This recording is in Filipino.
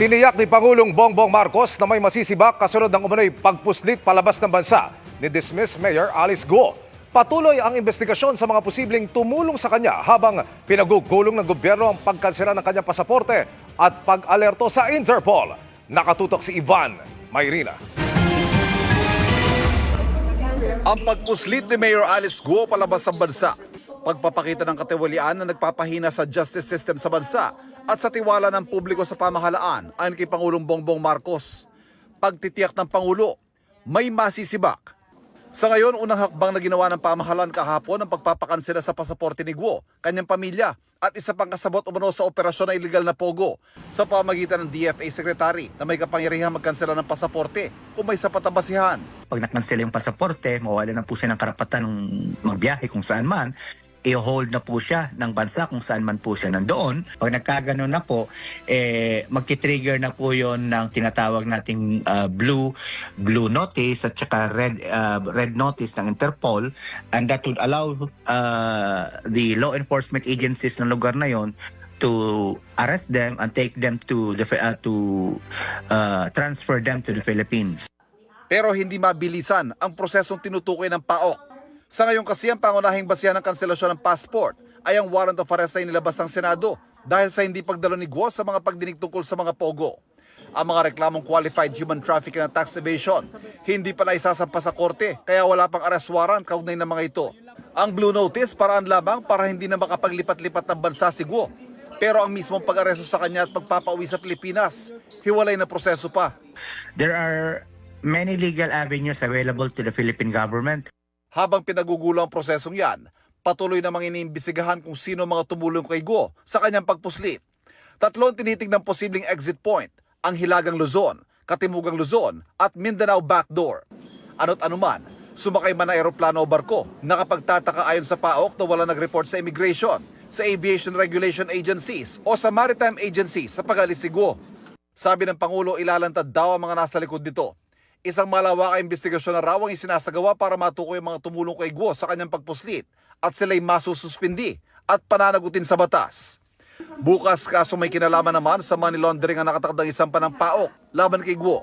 Tiniyak ni Pangulong Bongbong Marcos na may masisibak kasunod ng umano'y pagpuslit palabas ng bansa ni dismiss Mayor Alice Guo. Patuloy ang investigasyon sa mga posibleng tumulong sa kanya habang pinagugulong ng gobyerno ang pagkansela ng kanyang pasaporte at pag-alerto sa Interpol. Nakatutok si Ivan Mayrina. Ang pagpuslit ni Mayor Alice Guo palabas ng bansa, pagpapakita ng katiwalian na nagpapahina sa justice system sa bansa at sa tiwala ng publiko sa pamahalaan ayon kay Pangulong Bongbong Marcos. Pagtitiyak ng Pangulo, may masisibak. Sa ngayon, unang hakbang na ginawa ng pamahalaan kahapon ang pagpapakansela sa pasaporte ni Guo, kanyang pamilya at isa pang kasabot umano sa operasyon na illegal na pogo sa pamagitan ng DFA Secretary na may kapangyarihan magkansela ng pasaporte kung may sapat na basihan. pag nakansela yung pasaporte, mawala na po siya ng karapatan ng magbiyahe kung saan man, i-hold na po siya ng bansa kung saan man po siya nandoon. Pag nagkaganon na po, eh, magti-trigger na po yon ng tinatawag nating ah, blue blue notice at saka red ah, red notice ng Interpol and that would allow ah, the law enforcement agencies ng lugar na yon to arrest them and take them to the ah, to ah, transfer them to the Philippines. pero hindi mabilisan ang prosesong tinutukoy ng PAOK. Sa ngayon kasi ang pangunahing basihan ng kanselasyon ng passport ay ang warrant of arrest ay nilabas ng Senado dahil sa hindi pagdalo ni Guo sa mga pagdinig tungkol sa mga pogo. Ang mga reklamong qualified human trafficking at tax evasion hindi pa naisasampa sa korte kaya wala pang arrest warrant kaugnay ng mga ito. Ang blue notice paraan lamang para hindi na makapaglipat-lipat ng bansa si Guo. Pero ang mismong pag-aresto sa kanya at pagpapauwi sa Pilipinas, hiwalay na proseso pa. There are many legal avenues available to the Philippine government. Habang pinagugulo ang prosesong yan, patuloy namang iniimbisigahan kung sino mga tumulong kay Guo sa kanyang pagpuslit. Tatlong tinitignan posibleng exit point, ang Hilagang Luzon, Katimugang Luzon at Mindanao Backdoor. Ano't anuman, sumakay man ng aeroplano o barko, nakapagtataka ayon sa PAOK na wala nag-report sa immigration, sa aviation regulation agencies o sa maritime agencies sa pag-alis si Guo. Sabi ng Pangulo, ilalantad daw ang mga nasa likod nito. Isang malawak investigasyon na raw ang isinasagawa para matukoy ang mga tumulong kay Guo sa kanyang pagpuslit at sila'y masususpindi at pananagutin sa batas. Bukas kaso may kinalaman naman sa money laundering ang nakatakdang isang panang PAOK laban kay Guo.